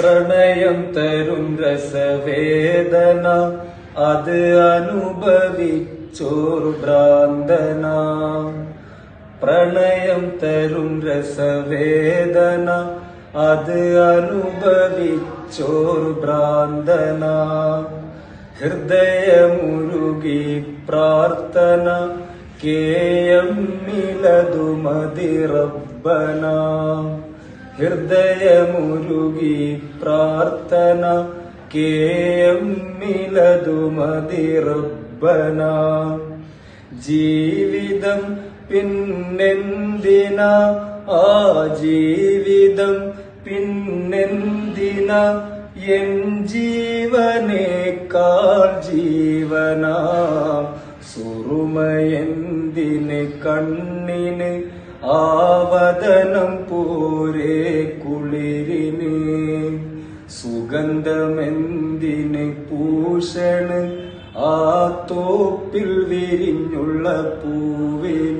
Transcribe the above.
പ്രണയം തരും രസവേദന അത് അനുഭവിച്ചോർ ഭ്രാന്തന. പ്രണയം തരും രസവേദന അത് അനുഭവിച്ചോർ ഭ്രാന്തന. ഹൃദയമുരുകി പ്രാർത്ഥന കേയമ്മിലതുമതി റബ്ബന. ഹൃദയമുരുകി പ്രാർത്ഥന കേയമ്മിലതുമതി റബ്ബന ജീവിതം പിന്നെന്തിന? ആ ജീവിതം പിന്നെന്തിന? എൻ ജീവനേക്കാൾ ജീവന. സുറുമയന്തിന് കണ്ണിന് പോരെ കുളിരിന് സുഗന്ധമെന്തിന് പൂഷണ് ആ തോപ്പിൽ വിരിഞ്ഞുള്ള പൂവിന്